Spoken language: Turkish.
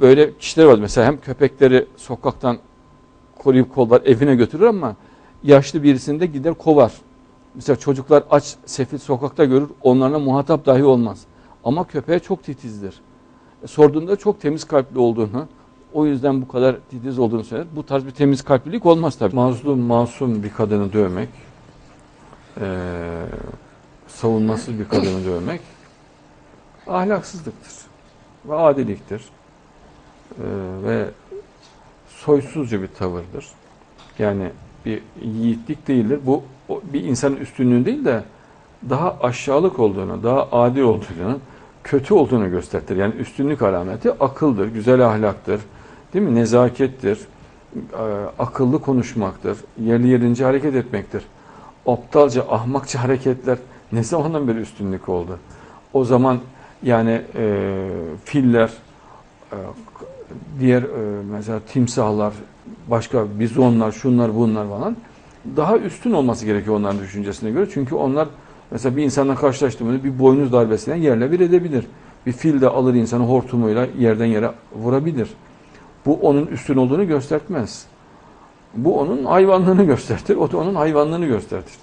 öyle kişiler var. Mesela hem köpekleri sokaktan koruyup kollar evine götürür ama yaşlı birisini de gider kovar. Mesela çocuklar aç, sefil sokakta görür. Onlarla muhatap dahi olmaz. Ama köpeğe çok titizdir. E, sorduğunda çok temiz kalpli olduğunu, o yüzden bu kadar titiz olduğunu söyler. Bu tarz bir temiz kalplilik olmaz tabii. Mazlum, masum bir kadını dövmek, eee, savunmasız bir kadını dövmek ahlaksızlıktır ve adiliktir. Eee, ve soysuzca bir tavırdır. Yani bir yiğitlik değildir. Bu bir insanın üstünlüğü değil de daha aşağılık olduğunu, daha adi olduğunu, kötü olduğunu gösterir. Yani üstünlük alameti akıldır, güzel ahlaktır, değil mi? Nezakettir, e, akıllı konuşmaktır, yerli yerince hareket etmektir. Aptalca, ahmakça hareketler ne zamandan beri üstünlük oldu? O zaman yani e, filler, e, diğer e, mesela timsahlar, başka bizonlar, şunlar bunlar falan daha üstün olması gerekiyor onların düşüncesine göre. Çünkü onlar mesela bir insanla karşılaştığımızda bir boynuz darbesiyle yerle bir edebilir. Bir fil de alır insanı hortumuyla yerden yere vurabilir. Bu onun üstün olduğunu göstermez. Bu onun hayvanlığını göstertir. O da onun hayvanlığını göstertir.